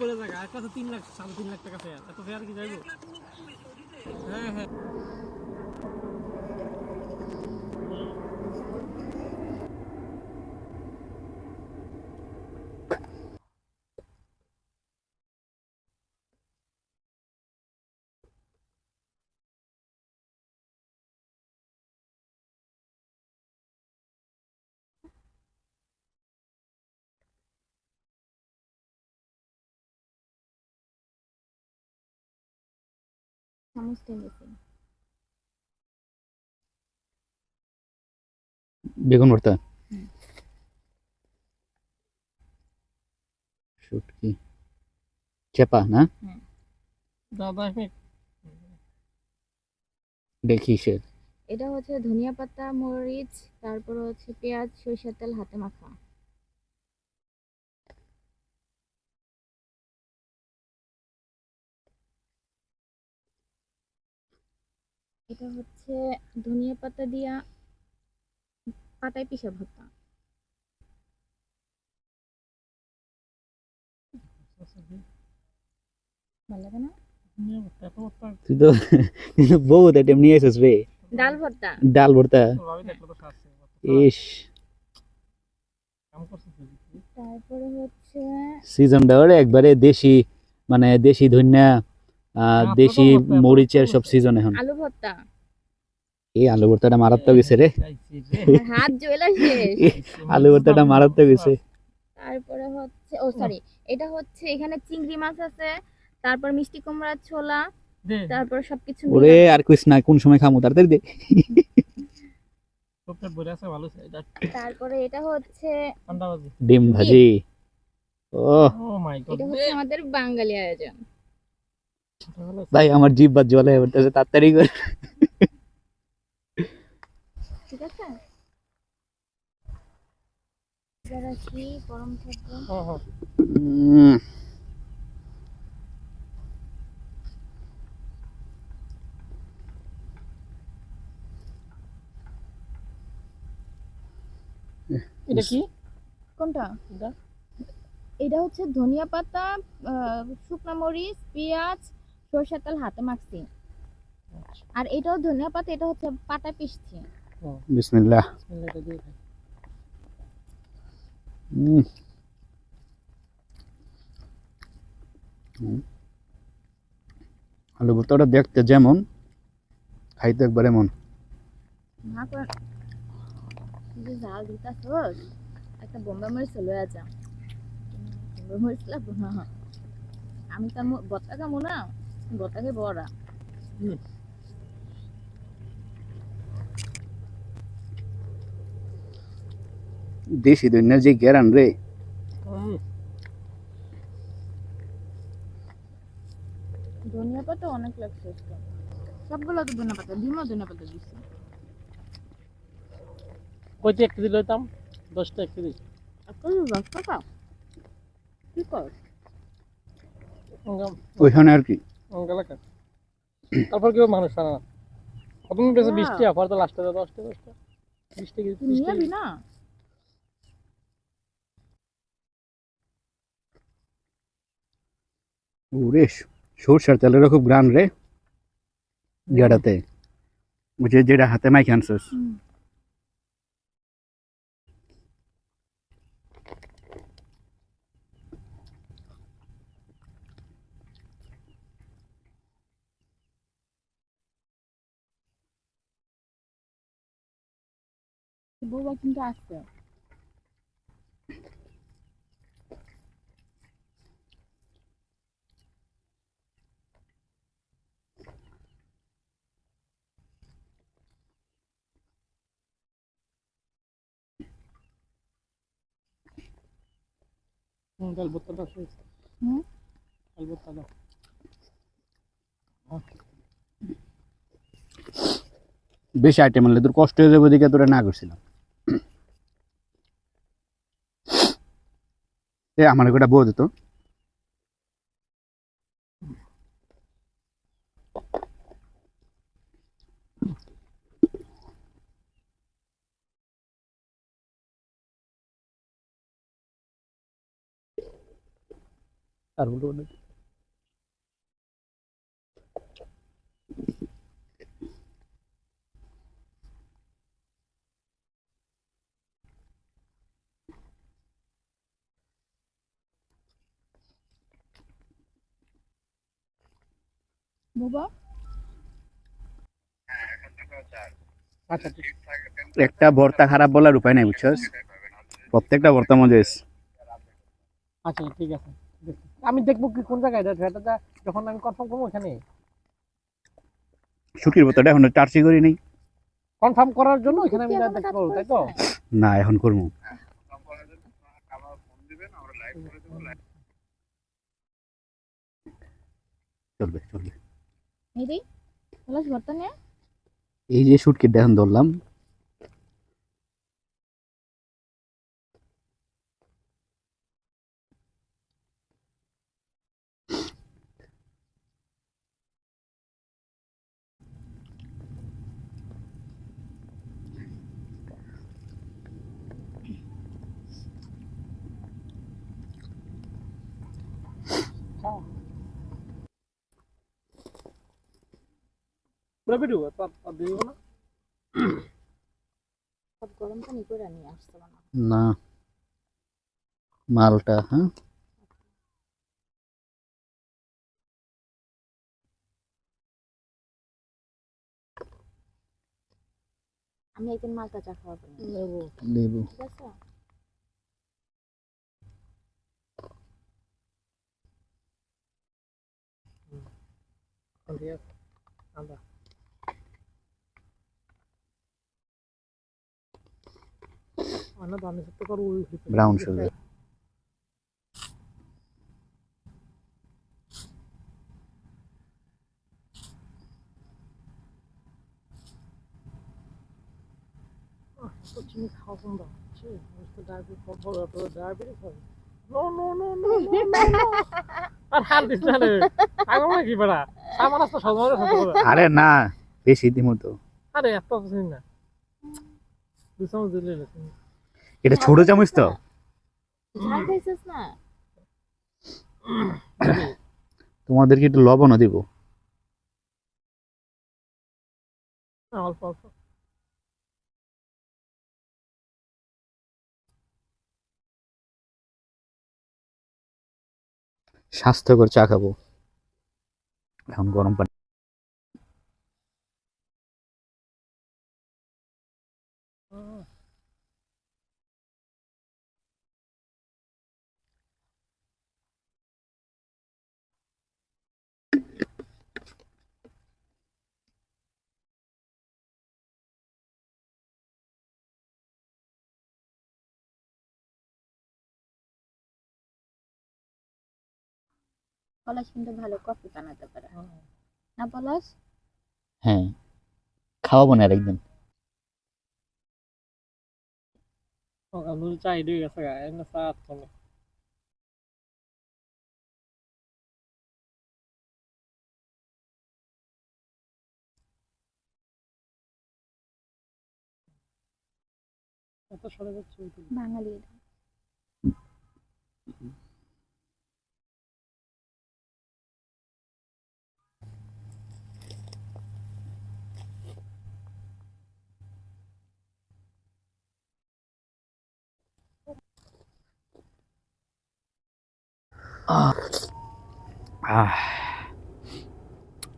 বলে দেখা একটা তো তিন লাখ সাড়ে তিন লাখ টাকা ফেয়ার এত ফেয়ার কি যাইব? হ্যাঁ হ্যাঁ। চামচটা গেছে বেগুন ভর্তা? শুটকি। চেপা না? দেখি সে। এটা হচ্ছে ধনিয়া পাতা মরিচ তারপর হচ্ছে পেঁয়াজ সরিষার তেল হাতে মাখা। এটা হচ্ছে ধনিয়া পাতা দিয়া পাতায় পিসা ভর্তা। ভালো লাগে না? বহুত আইটেম নিয়ে এসেছিস রে। ডাল ভর্তা? ডাল ভর্তা? ভাবে দেখলে তো সারছে ইস। তারপরে হচ্ছে সিজনটা একবারে দেশি মানে দেশি ধনিয়া। দেশি মরিচের সব সিজন এখন আলু ভর্তা এই আলু ভর্তাটা মারাত্মক গেছে রে। হাত জ্বলে শেষ। আলু ভর্তাটা মারাত্মক গেছে তারপরে হচ্ছে ও সরি এটা হচ্ছে এখানে চিংড়ি মাছ আছে তারপর মিষ্টি কুমড়ার ছোলা তারপর সবকিছু ওরে আর কইস না কোন সময় খামু তাড়াতাড়ি দে। তারপরে এটা হচ্ছে ডিম ভাজি। ও ও মাই গড এটা হচ্ছে আমাদের বাঙালি আয়োজন। ভাই আমার জিভ বাদ জলে উঠতেছে তাড়াতাড়ি করে। ঠিক আছে? যারা কি গরম থাকবে। হ্যাঁ হ্যাঁ। এটা কি? কোনটা? এটা? এটা হচ্ছে ধনিয়া পাতা আহ, শুকনো মরিচ পেঁয়াজ সরষের তেল হাতে মাখছি। আর এটাও ধনিয়া পাতা এটা হচ্ছে পাতা পিসছি বিসমিল্লাহ। আলু ভর্তাটা দেখতে যেমন খাইতে একবার এমন। না করে যে জাল দিতাছ একটা বোম্বে মরিচ লয়ে যা। বোম্বে মরিচ লাগবো না। আমি তো বত্তা খামো না বত্তাকে বড়া। দেশি দৈন্যের যে গেরান রে। ধনিয়া পাতা অনেক লাগছে। সবগুলো তো ধনিয়া পাতা ডিমও ধনিয়া পাতা দিচ্ছি কইতে এক কেজি লইতাম? দশটা এক কেজি। দশ টাকা কি কর? ওইখানে আর কি? এলাকা তারপর কেউ মানুষ আনা না। প্রথম পেয়েছে বিশ টাকা পরে তো লাস্টে দশটা দশটা। তুই ত্রিশ নিয়ে না? ওরে সরষের তেলেরও খুব গ্রান রে। গেড়াতে ওই যেটা হাতে মাইকে আনছিস। বউবা কিন্তু আসছে ডাল ভর্তা দাও শেষ হুম? ডাল ভর্তা দাও। বেশি আইটেম আনলে তোর কষ্ট হয়ে যাবে দিকে তোরা না করছিলাম। ఏ ಆಮೇಲೆ ಕೂಡ ಬೋದಿತು అరువులు ఉన్నది বাবা? আচ্ছা একটা ভর্তা খারাপ বলার উপায় নাই বুঝছস? প্রত্যেকটা ভর্তা মজা এসে আচ্ছা ঠিক আছে। আমি দেখব কি কোন জায়গায় এটা যখন আমি কনফার্ম করব ওখানে। শুকির ভর্তাটা এখন চার্চি করি নেই কনফার্ম করার জন্য ওখানে আমি দেখতে পারব তাই তো? না? এখন করব। চলবে চলবে। এই যে শুটকে দেখেন ধরলাম। পুরো ভিডিও তার তার দিব না সব গরম পানি করে নিয়ে আসতে না। না। মালটা হ্যাঁ? আমি একদিন মালটা চা খাওয়াবো। না। নেব। ঠিক আছে? ঠিক আছে আদা অন্য দামি সত্য করব ব্রাউন সুগার তো চিনি খাওয়া বন্ধ হচ্ছে। ডায়াবেটিস বড় তো ডায়াবেটিস হবে no no no no no আর হাল দিস না রে। পাগল নাকি বেড়া? সামান আসতো সজমারে সত্য আরে না বেশি দিমু তো। আরে এত না। চামচ দিলে। এটা ছোট চামচ তো? তোমাদেরকে একটু লবণও দিব। অল্প অল্প। স্বাস্থ্যকর চা খাব। এখন গরম পানি পলাশ কিন্তু ভালো কফি বানাতে পারে। না পলাশ হ্যাঁ খাওয়াবো না আর একদিন চাই দিয়ে গেছে গা এমনি চা আসতো এত সরে যাচ্ছে বাঙালি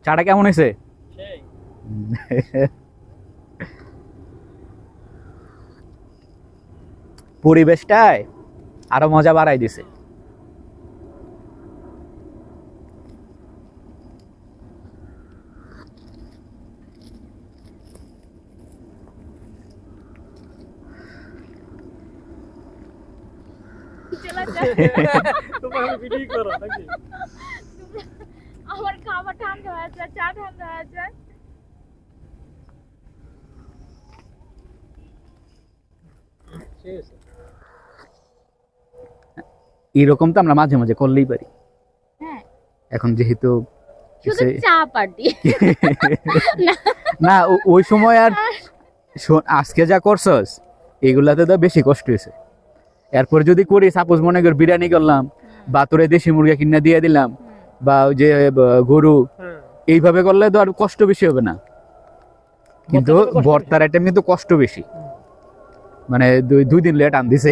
চাটা কেমন হয়েছে? পরিবেশটাই পরিবেশটায় আরও মজা বাড়াই দিছে। তোমার ভিডিও করো নাকি? আমার খাবার ঠান্ডা হয়ে যায় চা ঠান্ডা হয়ে যায় এরকম তো আমরা মাঝে মাঝে করলেই পারি। হ্যাঁ। এখন যেহেতু না ওই সময় আর আজকে যা করছস এগুলাতে তো বেশি কষ্ট হয়েছে। এরপর যদি করি সাপোজ মনে কর বিরিয়ানি করলাম বা তোরে দেশি মুরগি কিনে দিয়ে দিলাম বা ওই যে গরু এইভাবে করলে তো আর কষ্ট বেশি হবে না। কিন্তু ভর্তার আইটেম কিন্তু কষ্ট বেশি। মানে দুই দুই দিন লেট আন দিছে